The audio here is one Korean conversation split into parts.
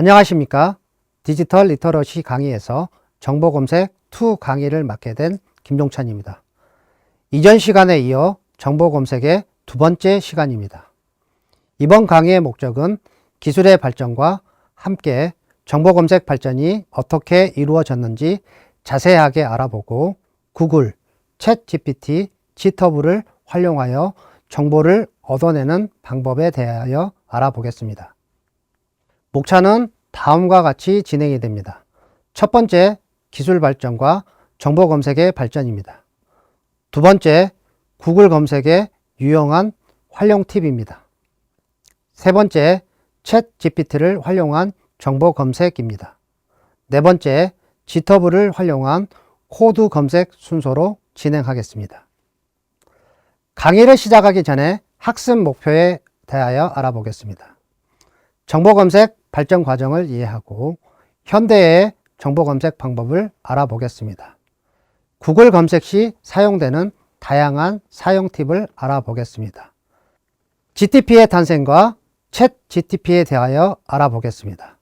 안녕하십니까. 디지털 리터러시 강의에서 정보 검색 2 강의를 맡게 된 김종찬입니다. 이전 시간에 이어 정보 검색의 두 번째 시간입니다. 이번 강의의 목적은 기술의 발전과 함께 정보 검색 발전이 어떻게 이루어졌는지 자세하게 알아보고 구글, 챗 GPT, 지터브를 활용하여 정보를 얻어내는 방법에 대하여 알아보겠습니다. 목차는 다음과 같이 진행이 됩니다. 첫 번째, 기술 발전과 정보 검색의 발전입니다. 두 번째, 구글 검색의 유용한 활용 팁입니다. 세 번째, 챗 GPT를 활용한 정보 검색입니다. 네 번째, 지터브를 활용한 코드 검색 순서로 진행하겠습니다. 강의를 시작하기 전에 학습 목표에 대하여 알아보겠습니다. 정보 검색 발전 과정을 이해하고 현대의 정보 검색 방법을 알아보겠습니다. 구글 검색 시 사용되는 다양한 사용 팁을 알아보겠습니다. GTP의 탄생과 챗 GTP에 대하여 알아보겠습니다.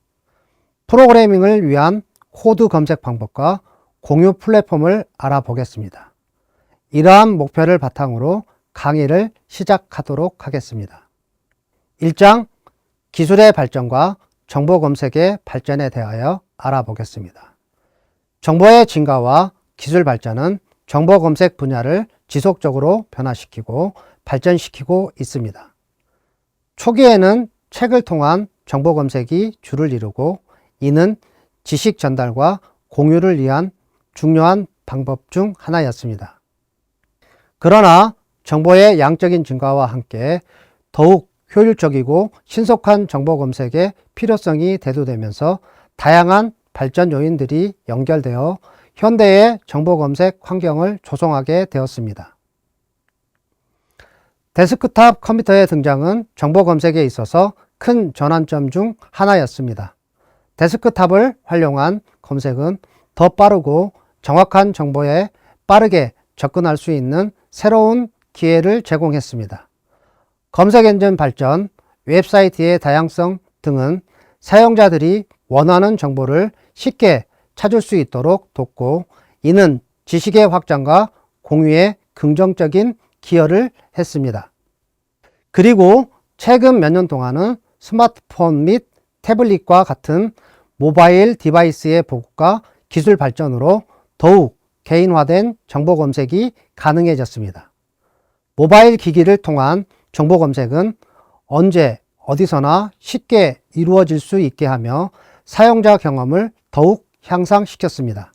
프로그래밍을 위한 코드 검색 방법과 공유 플랫폼을 알아보겠습니다. 이러한 목표를 바탕으로 강의를 시작하도록 하겠습니다. 1장 기술의 발전과 정보 검색의 발전에 대하여 알아보겠습니다. 정보의 증가와 기술 발전은 정보 검색 분야를 지속적으로 변화시키고 발전시키고 있습니다. 초기에는 책을 통한 정보 검색이 주를 이루고 이는 지식 전달과 공유를 위한 중요한 방법 중 하나였습니다. 그러나 정보의 양적인 증가와 함께 더욱 효율적이고 신속한 정보 검색의 필요성이 대두되면서 다양한 발전 요인들이 연결되어 현대의 정보 검색 환경을 조성하게 되었습니다. 데스크탑 컴퓨터의 등장은 정보 검색에 있어서 큰 전환점 중 하나였습니다. 데스크탑을 활용한 검색은 더 빠르고 정확한 정보에 빠르게 접근할 수 있는 새로운 기회를 제공했습니다. 검색 엔진 발전, 웹사이트의 다양성 등은 사용자들이 원하는 정보를 쉽게 찾을 수 있도록 돕고 이는 지식의 확장과 공유에 긍정적인 기여를 했습니다. 그리고 최근 몇 년 동안은 스마트폰 및 태블릿과 같은 모바일 디바이스의 보급과 기술 발전으로 더욱 개인화된 정보 검색이 가능해졌습니다. 모바일 기기를 통한 정보 검색은 언제 어디서나 쉽게 이루어질 수 있게 하며 사용자 경험을 더욱 향상시켰습니다.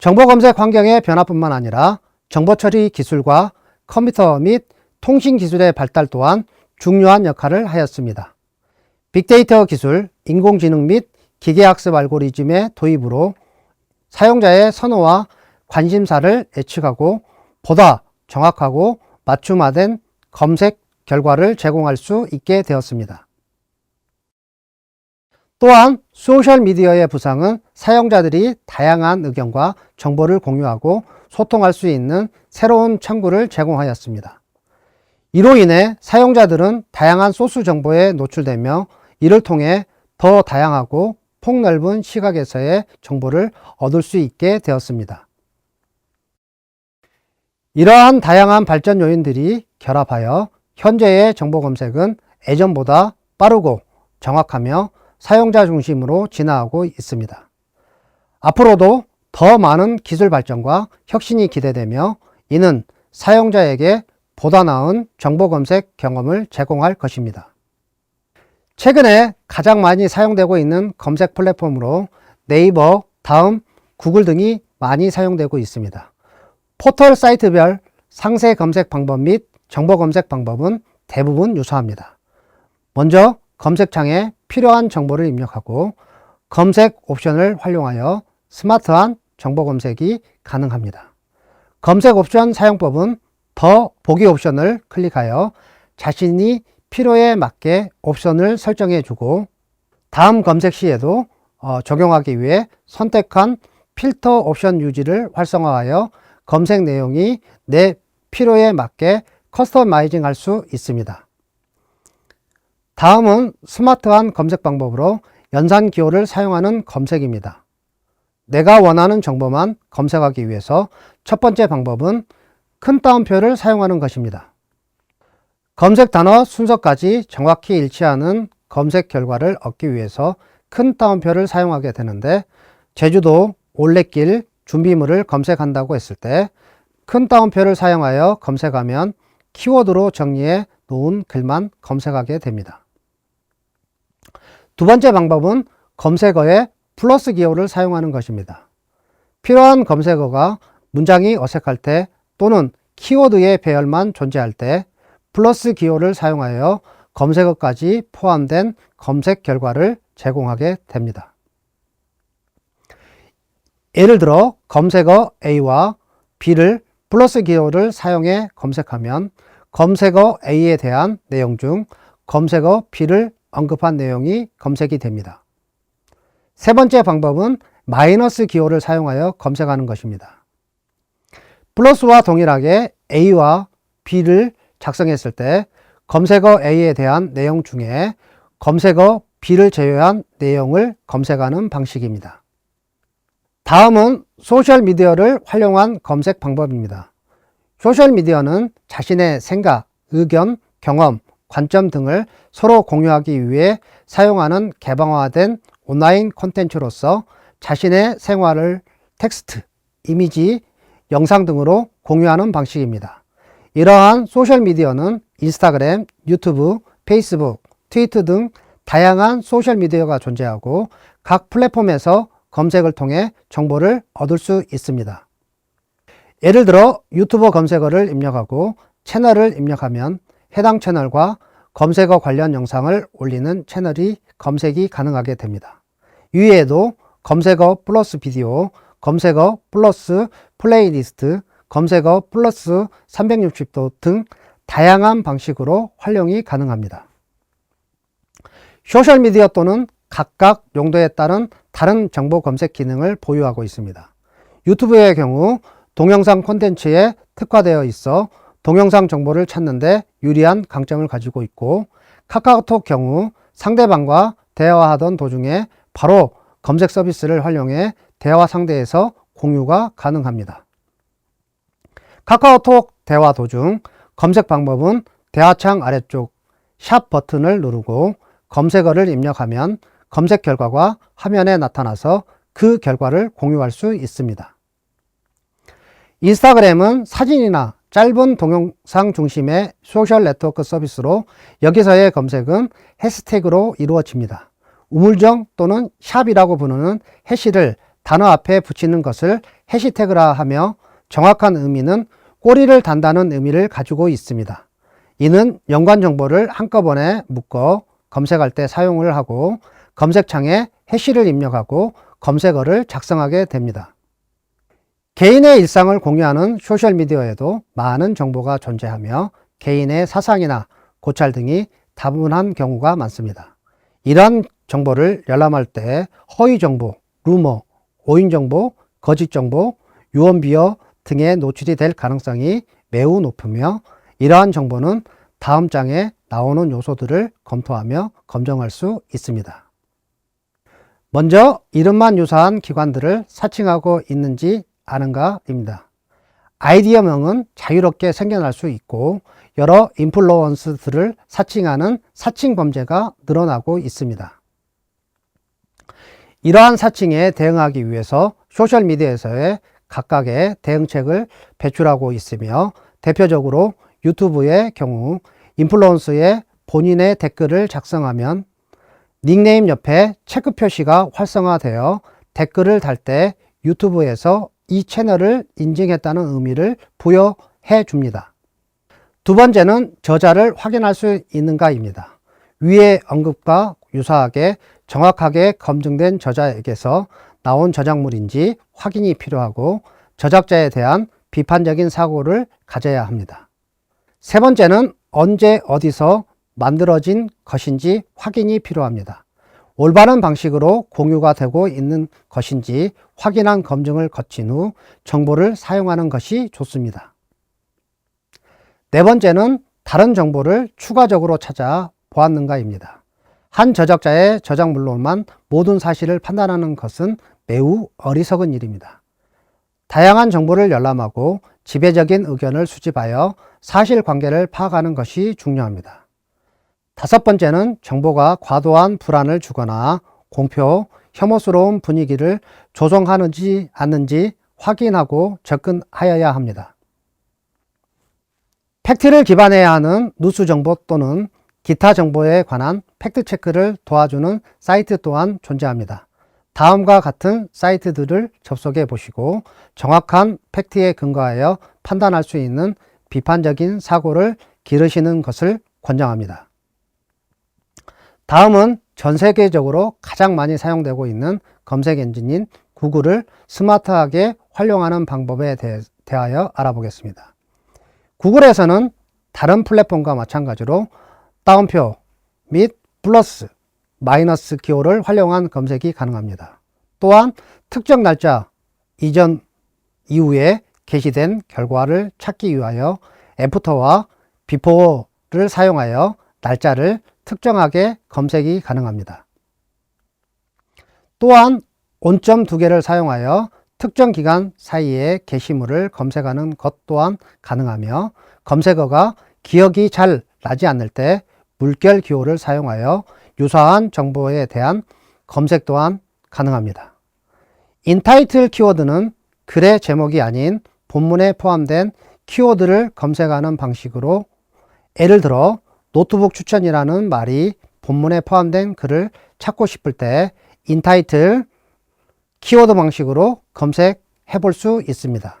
정보 검색 환경의 변화뿐만 아니라 정보 처리 기술과 컴퓨터 및 통신 기술의 발달 또한 중요한 역할을 하였습니다. 빅데이터 기술, 인공지능 및 기계학습 알고리즘의 도입으로 사용자의 선호와 관심사를 예측하고 보다 정확하고 맞춤화된 검색 결과를 제공할 수 있게 되었습니다. 또한 소셜미디어의 부상은 사용자들이 다양한 의견과 정보를 공유하고 소통할 수 있는 새로운 창구를 제공하였습니다. 이로 인해 사용자들은 다양한 소스 정보에 노출되며 이를 통해 더 다양하고 폭넓은 시각에서의 정보를 얻을 수 있게 되었습니다. 이러한 다양한 발전 요인들이 결합하여 현재의 정보 검색은 예전보다 빠르고 정확하며 사용자 중심으로 진화하고 있습니다. 앞으로도 더 많은 기술 발전과 혁신이 기대되며 이는 사용자에게 보다 나은 정보 검색 경험을 제공할 것입니다. 최근에 가장 많이 사용되고 있는 검색 플랫폼으로 네이버, 다음, 구글 등이 많이 사용되고 있습니다. 포털 사이트별 상세 검색 방법 및 정보 검색 방법은 대부분 유사합니다. 먼저 검색창에 필요한 정보를 입력하고 검색 옵션을 활용하여 스마트한 정보 검색이 가능합니다. 검색 옵션 사용법은 더 보기 옵션을 클릭하여 자신이 필요에 맞게 옵션을 설정해 주고 다음 검색 시에도 어, 적용하기 위해 선택한 필터 옵션 유지를 활성화하여 검색 내용이 내 필요에 맞게 커스터마이징 할 수 있습니다. 다음은 스마트한 검색 방법으로 연산 기호를 사용하는 검색입니다. 내가 원하는 정보만 검색하기 위해서 첫 번째 방법은 큰 따옴표를 사용하는 것입니다. 검색 단어 순서까지 정확히 일치하는 검색 결과를 얻기 위해서 큰 따옴표를 사용하게 되는데 제주도 올레길 준비물을 검색한다고 했을 때 큰 따옴표를 사용하여 검색하면 키워드로 정리해 놓은 글만 검색하게 됩니다. 두 번째 방법은 검색어에 플러스 기호를 사용하는 것입니다. 필요한 검색어가 문장이 어색할 때 또는 키워드의 배열만 존재할 때 플러스 기호를 사용하여 검색어까지 포함된 검색 결과를 제공하게 됩니다. 예를 들어 검색어 A와 B를 플러스 기호를 사용해 검색하면 검색어 A에 대한 내용 중 검색어 B를 언급한 내용이 검색이 됩니다. 세 번째 방법은 마이너스 기호를 사용하여 검색하는 것입니다. 플러스와 동일하게 A와 B를 작성했을 때 검색어 A에 대한 내용 중에 검색어 B를 제외한 내용을 검색하는 방식입니다. 다음은 소셜미디어를 활용한 검색 방법입니다. 소셜미디어는 자신의 생각, 의견, 경험, 관점 등을 서로 공유하기 위해 사용하는 개방화된 온라인 콘텐츠로서 자신의 생활을 텍스트, 이미지, 영상 등으로 공유하는 방식입니다. 이러한 소셜미디어는 인스타그램, 유튜브, 페이스북, 트위터 등 다양한 소셜미디어가 존재하고 각 플랫폼에서 검색을 통해 정보를 얻을 수 있습니다. 예를 들어 유튜버 검색어를 입력하고 채널을 입력하면 해당 채널과 검색어 관련 영상을 올리는 채널이 검색이 가능하게 됩니다. 이외에도 검색어 플러스 비디오, 검색어 플러스 플레이리스트, 검색어 플러스 360도 등 다양한 방식으로 활용이 가능합니다. 소셜미디어 또는 각각 용도에 따른 다른 정보 검색 기능을 보유하고 있습니다. 유튜브의 경우 동영상 콘텐츠에 특화되어 있어 동영상 정보를 찾는데 유리한 강점을 가지고 있고 카카오톡 경우 상대방과 대화하던 도중에 바로 검색 서비스를 활용해 대화 상대에서 공유가 가능합니다. 카카오톡 대화 도중 검색 방법은 대화창 아래쪽 샵 버튼을 누르고 검색어를 입력하면 검색 결과가 화면에 나타나서 그 결과를 공유할 수 있습니다. 인스타그램은 사진이나 짧은 동영상 중심의 소셜 네트워크 서비스로 여기서의 검색은 해시태그로 이루어집니다. 우물정 또는 샵이라고 부르는 해시를 단어 앞에 붙이는 것을 해시태그라 하며 정확한 의미는 꼬리를 단다는 의미를 가지고 있습니다. 이는 연관 정보를 한꺼번에 묶어 검색할 때 사용을 하고 검색창에 해시를 입력하고 검색어를 작성하게 됩니다. 개인의 일상을 공유하는 소셜미디어에도 많은 정보가 존재하며 개인의 사상이나 고찰 등이 다분한 경우가 많습니다. 이러한 정보를 열람할 때 허위 정보, 루머, 오인 정보, 거짓 정보, 유언 비어 등에 노출이 될 가능성이 매우 높으며 이러한 정보는 다음 장에 나오는 요소들을 검토하며 검증할 수 있습니다. 먼저 이름만 유사한 기관들을 사칭하고 있는지 아는가입니다. 아이디어명은 자유롭게 생겨날 수 있고 여러 인플루언스들을 사칭하는 사칭 범죄가 늘어나고 있습니다. 이러한 사칭에 대응하기 위해서 소셜미디어에서의 각각의 대응책을 배출하고 있으며 대표적으로 유튜브의 경우 인플루언서의 본인의 댓글을 작성하면 닉네임 옆에 체크 표시가 활성화되어 댓글을 달 때 유튜브에서 이 채널을 인증했다는 의미를 부여해 줍니다. 두 번째는 저자를 확인할 수 있는가입니다. 위의 언급과 유사하게 정확하게 검증된 저자에게서 나온 저작물인지 확인이 필요하고 저작자에 대한 비판적인 사고를 가져야 합니다. 세 번째는 언제 어디서 만들어진 것인지 확인이 필요합니다. 올바른 방식으로 공유가 되고 있는 것인지 확인한 검증을 거친 후 정보를 사용하는 것이 좋습니다. 네 번째는 다른 정보를 추가적으로 찾아 보았는가입니다. 한 저작자의 저작물로만 모든 사실을 판단하는 것은 매우 어리석은 일입니다. 다양한 정보를 열람하고 지배적인 의견을 수집하여 사실관계를 파악하는 것이 중요합니다. 다섯 번째는 정보가 과도한 불안을 주거나 공표, 혐오스러운 분위기를 조성하는지 않는지 확인하고 접근하여야 합니다. 팩트를 기반해야 하는 누수 정보 또는 기타 정보에 관한 팩트 체크를 도와주는 사이트 또한 존재합니다. 다음과 같은 사이트들을 접속해 보시고 정확한 팩트에 근거하여 판단할 수 있는 비판적인 사고를 기르시는 것을 권장합니다. 다음은 전 세계적으로 가장 많이 사용되고 있는 검색 엔진인 구글을 스마트하게 활용하는 방법에 대, 대하여 알아보겠습니다. 구글에서는 다른 플랫폼과 마찬가지로 따옴표 및 플러스, 마이너스 기호를 활용한 검색이 가능합니다. 또한 특정 날짜 이전 이후에 게시된 결과를 찾기 위하여 애프터와 비포를 사용하여 날짜를 특정하게 검색이 가능합니다. 또한 온점 두 개를 사용하여 특정 기간 사이에 게시물을 검색하는 것 또한 가능하며 검색어가 기억이 잘 나지 않을 때 물결 기호를 사용하여 유사한 정보에 대한 검색 또한 가능합니다. 인타이틀 키워드는 글의 제목이 아닌 본문에 포함된 키워드를 검색하는 방식으로 예를 들어 노트북 추천이라는 말이 본문에 포함된 글을 찾고 싶을 때 인타이틀 키워드 방식으로 검색해 볼 수 있습니다.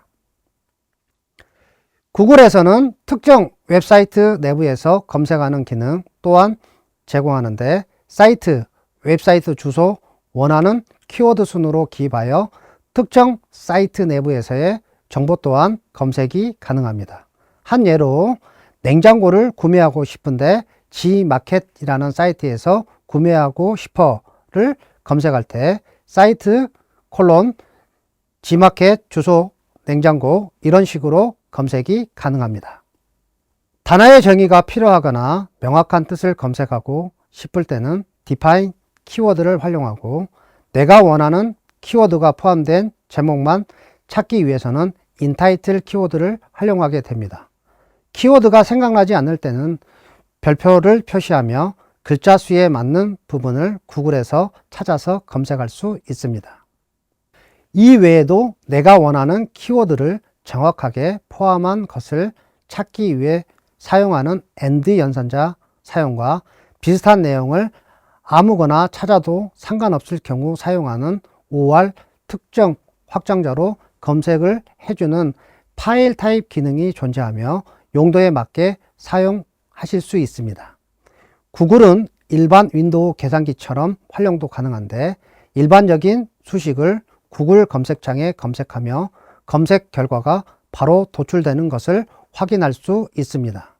구글에서는 특정 웹사이트 내부에서 검색하는 기능 또한 제공하는데 사이트, 웹사이트 주소, 원하는 키워드 순으로 기입하여 특정 사이트 내부에서의 정보 또한 검색이 가능합니다. 한 예로 냉장고를 구매하고 싶은데 G마켓이라는 사이트에서 구매하고 싶어를 검색할 때 사이트 콜론 G마켓 주소 냉장고 이런 식으로 검색이 가능합니다. 단어의 정의가 필요하거나 명확한 뜻을 검색하고 싶을 때는 define 키워드를 활용하고 내가 원하는 키워드가 포함된 제목만 찾기 위해서는 entitle 키워드를 활용하게 됩니다. 키워드가 생각나지 않을 때는 별표를 표시하며 글자 수에 맞는 부분을 구글에서 찾아서 검색할 수 있습니다. 이 외에도 내가 원하는 키워드를 정확하게 포함한 것을 찾기 위해 사용하는 AND 연산자 사용과 비슷한 내용을 아무거나 찾아도 상관없을 경우 사용하는 OR 특정 확장자로 검색을 해주는 파일 타입 기능이 존재하며 용도에 맞게 사용하실 수 있습니다. 구글은 일반 윈도우 계산기처럼 활용도 가능한데 일반적인 수식을 구글 검색창에 검색하며 검색 결과가 바로 도출되는 것을 확인할 수 있습니다.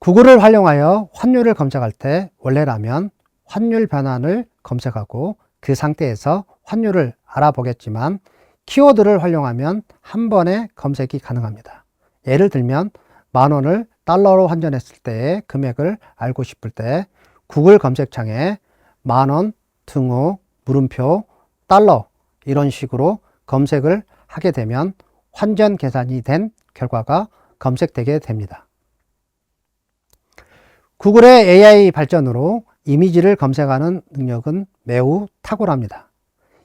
구글을 활용하여 환율을 검색할 때 원래라면 환율 변환을 검색하고 그 상태에서 환율을 알아보겠지만 키워드를 활용하면 한 번에 검색이 가능합니다. 예를 들면 만 원을 달러로 환전했을 때의 금액을 알고 싶을 때 구글 검색창에 만 원, 등호, 물음표, 달러 이런 식으로 검색을 하게 되면 환전 계산이 된 결과가 검색되게 됩니다. 구글의 AI 발전으로 이미지를 검색하는 능력은 매우 탁월합니다.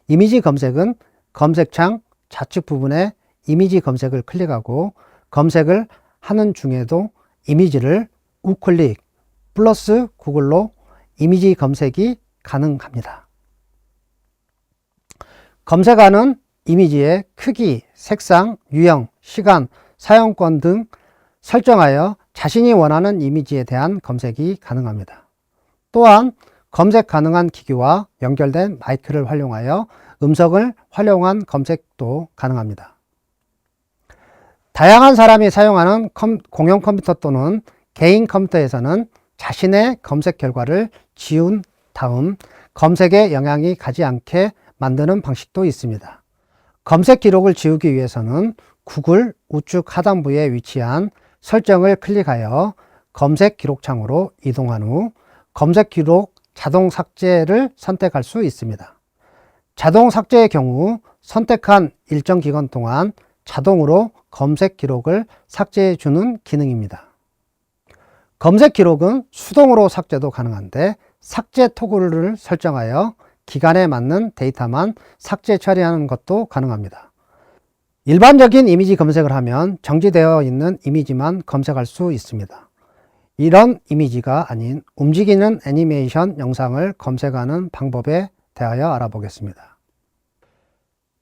이미지 검색은 검색창 좌측 부분에 이미지 검색을 클릭하고 검색을 하는 중에도 이미지를 우클릭 플러스 구글로 이미지 검색이 가능합니다. 검색하는 이미지의 크기, 색상, 유형, 시간, 사용권 등 설정하여 자신이 원하는 이미지에 대한 검색이 가능합니다. 또한 검색 가능한 기기와 연결된 마이크를 활용하여 음성을 활용한 검색도 가능합니다. 다양한 사람이 사용하는 컴, 공용 컴퓨터 또는 개인 컴퓨터에서는 자신의 검색 결과를 지운 다음 검색에 영향이 가지 않게 만드는 방식도 있습니다. 검색 기록을 지우기 위해서는 구글 우측 하단부에 위치한 설정을 클릭하여 검색 기록 창으로 이동한 후 검색 기록 자동 삭제를 선택할 수 있습니다. 자동 삭제의 경우 선택한 일정 기간 동안 자동으로 검색 기록을 삭제해 주는 기능입니다. 검색 기록은 수동으로 삭제도 가능한데 삭제 토글을 설정하여 기간에 맞는 데이터만 삭제 처리하는 것도 가능합니다. 일반적인 이미지 검색을 하면 정지되어 있는 이미지만 검색할 수 있습니다. 이런 이미지가 아닌 움직이는 애니메이션 영상을 검색하는 방법에 대하여 알아보겠습니다.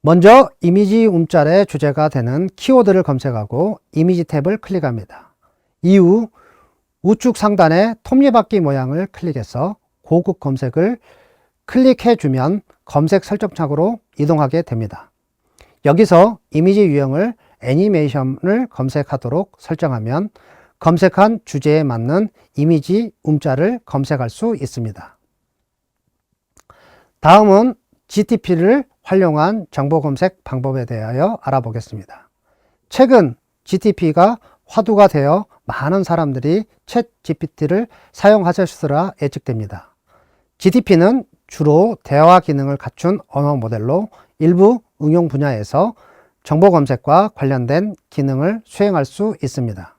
먼저 이미지 움짤의 주제가 되는 키워드를 검색하고 이미지 탭을 클릭합니다. 이후 우측 상단의 톱니바퀴 모양을 클릭해서 고급 검색을 클릭해 주면 검색 설정창으로 이동하게 됩니다. 여기서 이미지 유형을 애니메이션을 검색하도록 설정하면 검색한 주제에 맞는 이미지 움짤을 검색할 수 있습니다. 다음은 GTP를 활용한 정보 검색 방법에 대하여 알아보겠습니다. 최근 GTP가 화두가 되어 많은 사람들이 챗 GPT를 사용하셨으라 예측됩니다. GTP는 주로 대화 기능을 갖춘 언어 모델로 일부 응용 분야에서 정보 검색과 관련된 기능을 수행할 수 있습니다.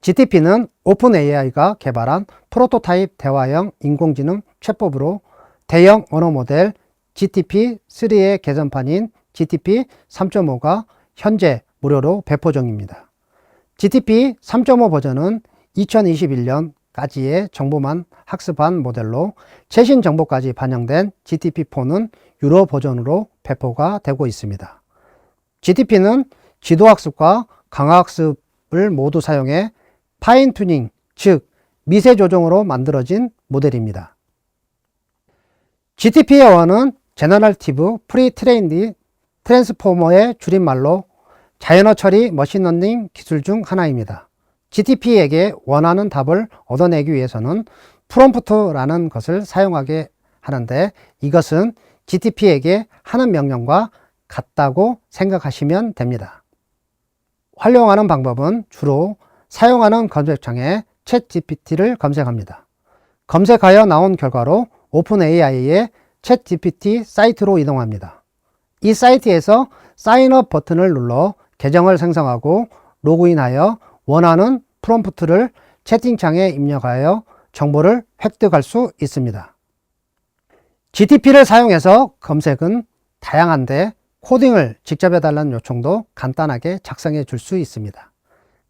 GTP는 오픈 AI가 개발한 프로토타입 대화형 인공지능 챗법으로 대형 언어 모델 GTP3의 개선판인 GTP 3.5가 현재 무료로 배포 중입니다. GTP 3.5 버전은 2021년까지의 정보만 학습한 모델로 최신 정보까지 반영된 GTP4는 유로 버전으로 배포가 되고 있습니다. GTP는 지도학습과 강화학습을 모두 사용해 파인 튜닝, 즉 미세 조정으로 만들어진 모델입니다. GTP의 원은 제너럴티브 프리 트레인드 트랜스포머의 줄임말로 자연어 처리 머신러닝 기술 중 하나입니다. GTP에게 원하는 답을 얻어내기 위해서는 프롬프트라는 것을 사용하게 하는데 이것은 GTP에게 하는 명령과 같다고 생각하시면 됩니다. 활용하는 방법은 주로 사용하는 검색창에 챗 GPT를 검색합니다. 검색하여 나온 결과로 오픈 AI의 챗 GPT 사이트로 이동합니다. 이 사이트에서 사인업 버튼을 눌러 계정을 생성하고 로그인하여 원하는 프롬프트를 채팅창에 입력하여 정보를 획득할 수 있습니다. GTP를 사용해서 검색은 다양한데 코딩을 직접 해달라는 요청도 간단하게 작성해 줄 수 있습니다.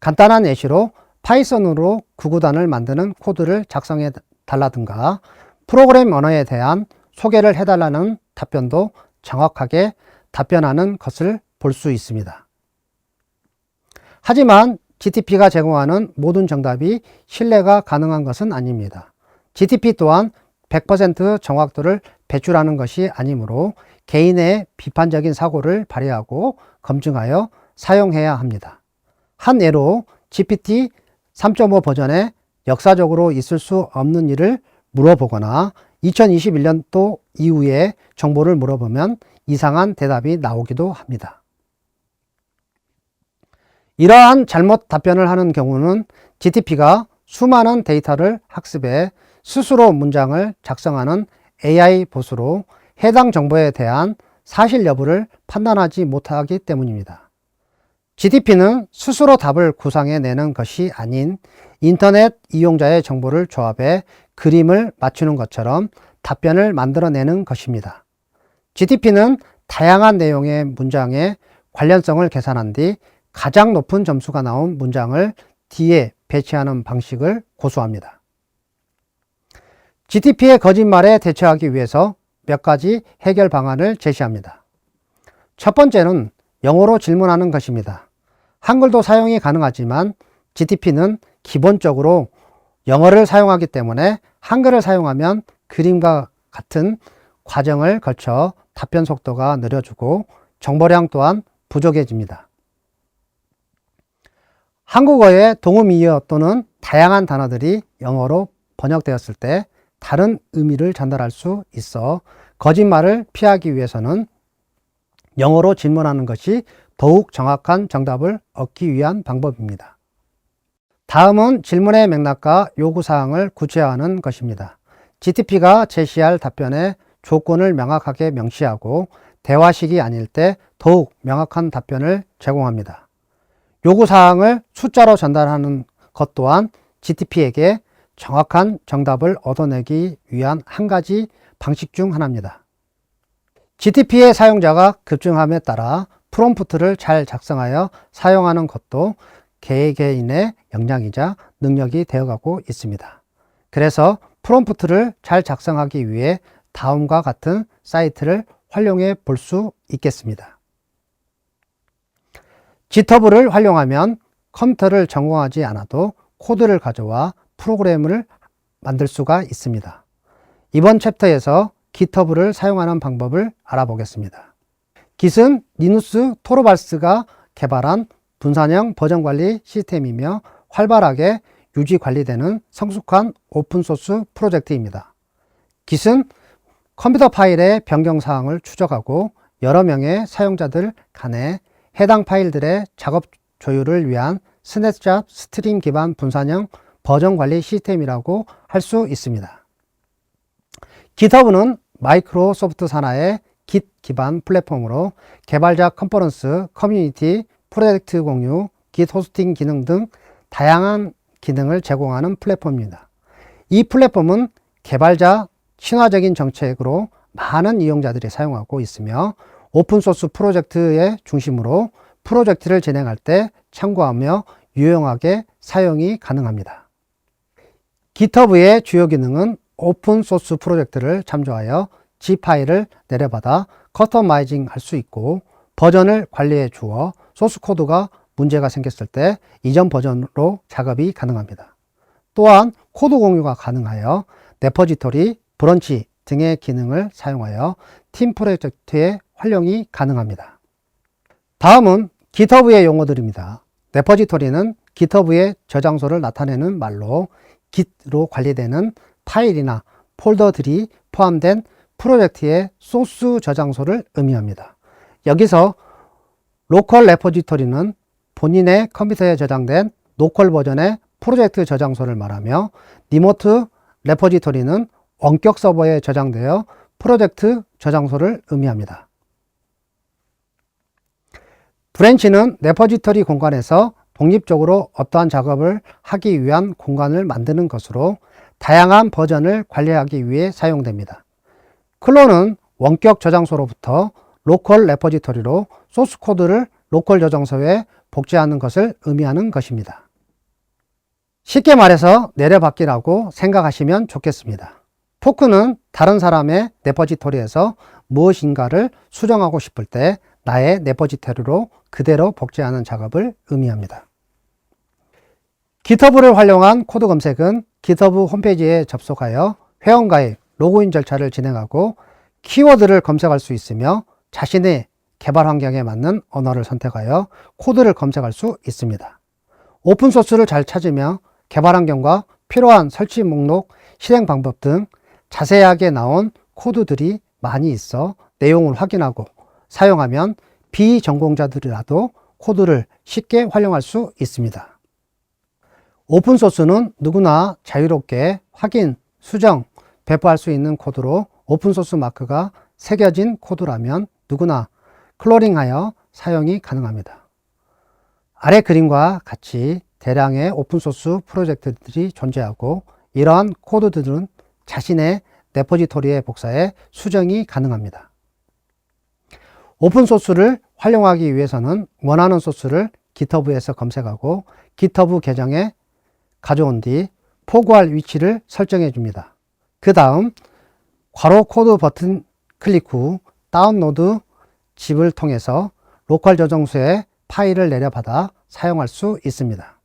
간단한 예시로 파이썬으로 구구단을 만드는 코드를 작성해 달라든가 프로그램 언어에 대한 소개를 해달라는 답변도 정확하게 답변하는 것을 볼 수 있습니다. 하지만 GTP가 제공하는 모든 정답이 신뢰가 가능한 것은 아닙니다. GTP 또한 100% 정확도를 배출하는 것이 아니므로 개인의 비판적인 사고를 발휘하고 검증하여 사용해야 합니다. 한 예로 GPT 3.5 버전에 역사적으로 있을 수 없는 일을 물어보거나 2021년도 이후에 정보를 물어보면 이상한 대답이 나오기도 합니다. 이러한 잘못 답변을 하는 경우는 GTP가 수많은 데이터를 학습해 스스로 문장을 작성하는 AI 보수로 해당 정보에 대한 사실 여부를 판단하지 못하기 때문입니다. GDP는 스스로 답을 구상해 내는 것이 아닌 인터넷 이용자의 정보를 조합해 그림을 맞추는 것처럼 답변을 만들어내는 것입니다. GDP는 다양한 내용의 문장의 관련성을 계산한 뒤 가장 높은 점수가 나온 문장을 뒤에 배치하는 방식을 고수합니다. GDP의 거짓말에 대처하기 위해서 몇 가지 해결 방안을 제시합니다. 첫 번째는 영어로 질문하는 것입니다. 한글도 사용이 가능하지만 GDP는 기본적으로 영어를 사용하기 때문에 한글을 사용하면 그림과 같은 과정을 거쳐 답변 속도가 느려지고 정보량 또한 부족해집니다. 한국어의 동음이어 또는 다양한 단어들이 영어로 번역되었을 때 다른 의미를 전달할 수 있어 거짓말을 피하기 위해서는 영어로 질문하는 것이 더욱 정확한 정답을 얻기 위한 방법입니다. 다음은 질문의 맥락과 요구사항을 구체화하는 것입니다. GTP가 제시할 답변의 조건을 명확하게 명시하고 대화식이 아닐 때 더욱 명확한 답변을 제공합니다. 요구사항을 숫자로 전달하는 것 또한 GTP에게 정확한 정답을 얻어내기 위한 한 가지 방식 중 하나입니다. GTP의 사용자가 급증함에 따라 프롬프트를 잘 작성하여 사용하는 것도 개개인의 역량이자 능력이 되어가고 있습니다. 그래서 프롬프트를 잘 작성하기 위해 다음과 같은 사이트를 활용해 볼 수 있겠습니다. GitHub를 활용하면 컴퓨터를 전공하지 않아도 코드를 가져와 프로그램을 만들 수가 있습니다. 이번 챕터에서 GitHub를 사용하는 방법을 알아보겠습니다. Git은 리누스 토르발스가 개발한 분산형 버전 관리 시스템이며 활발하게 유지 관리되는 성숙한 오픈소스 프로젝트입니다. Git은 컴퓨터 파일의 변경 사항을 추적하고 여러 명의 사용자들 간에 해당 파일들의 작업 조율을 위한 스냅샷 스트림 기반 분산형 버전 관리 시스템이라고 할 수 있습니다. GitHub는 마이크로소프트 산하의 Git 기반 플랫폼으로 개발자 컨퍼런스, 커뮤니티, 프로젝트 공유, Git 호스팅 기능 등 다양한 기능을 제공하는 플랫폼입니다. 이 플랫폼은 개발자 친화적인 정책으로 많은 이용자들이 사용하고 있으며 오픈소스 프로젝트의 중심으로 프로젝트를 진행할 때 참고하며 유용하게 사용이 가능합니다. GitHub의 주요 기능은 오픈소스 프로젝트를 참조하여 G 파일을 내려받아 커스터마이징 할 수 있고 버전을 관리해 주어 소스 코드가 문제가 생겼을 때 이전 버전으로 작업이 가능합니다. 또한 코드 공유가 가능하여 레퍼지토리, 브런치 등의 기능을 사용하여 팀 프로젝트의 활용이 가능합니다. 다음은 GitHub의 용어들입니다. 레퍼지토리는 GitHub의 저장소를 나타내는 말로 Git로 관리되는 파일이나 폴더들이 포함된 프로젝트의 소스 저장소를 의미합니다. 여기서 로컬 레포지토리는 본인의 컴퓨터에 저장된 로컬 버전의 프로젝트 저장소를 말하며 리모트 레포지토리는 원격 서버에 저장되어 프로젝트 저장소를 의미합니다. 브랜치는 레포지토리 공간에서 독립적으로 어떠한 작업을 하기 위한 공간을 만드는 것으로 다양한 버전을 관리하기 위해 사용됩니다. 클론은 원격 저장소로부터 로컬 레포지토리로 소스 코드를 로컬 저장소에 복제하는 것을 의미하는 것입니다. 쉽게 말해서 내려받기라고 생각하시면 좋겠습니다. 포크는 다른 사람의 레포지토리에서 무엇인가를 수정하고 싶을 때 나의 레포지토리로 그대로 복제하는 작업을 의미합니다. GitHub를 활용한 코드 검색은 GitHub 홈페이지에 접속하여 회원가입, 로그인 절차를 진행하고 키워드를 검색할 수 있으며 자신의 개발 환경에 맞는 언어를 선택하여 코드를 검색할 수 있습니다. 오픈소스를 잘 찾으며 개발 환경과 필요한 설치 목록, 실행 방법 등 자세하게 나온 코드들이 많이 있어 내용을 확인하고 사용하면 비전공자들이라도 코드를 쉽게 활용할 수 있습니다. 오픈소스는 누구나 자유롭게 확인, 수정, 배포할 수 있는 코드로 오픈소스 마크가 새겨진 코드라면 누구나 클로링하여 사용이 가능합니다. 아래 그림과 같이 대량의 오픈소스 프로젝트들이 존재하고 이러한 코드들은 자신의 레포지토리에 복사해 수정이 가능합니다. 오픈소스를 활용하기 위해서는 원하는 소스를 GitHub에서 검색하고 GitHub 계정에 가져온 뒤 포구할 위치를 설정해 줍니다. 그 다음 괄호 코드 버튼 클릭 후 다운로드 집을 통해서 로컬 저장소에 파일을 내려받아 사용할 수 있습니다.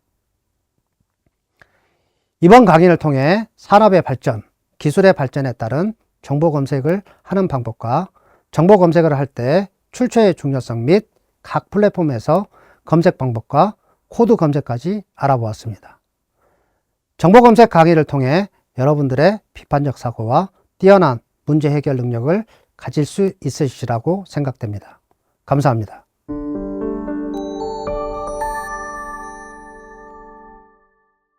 이번 강의를 통해 산업의 발전, 기술의 발전에 따른 정보 검색을 하는 방법과 정보 검색을 할 때 출처의 중요성 및 각 플랫폼에서 검색 방법과 코드 검색까지 알아보았습니다. 정보 검색 강의를 통해 여러분들의 비판적 사고와 뛰어난 문제 해결 능력을 가질 수 있으시라고 생각됩니다. 감사합니다.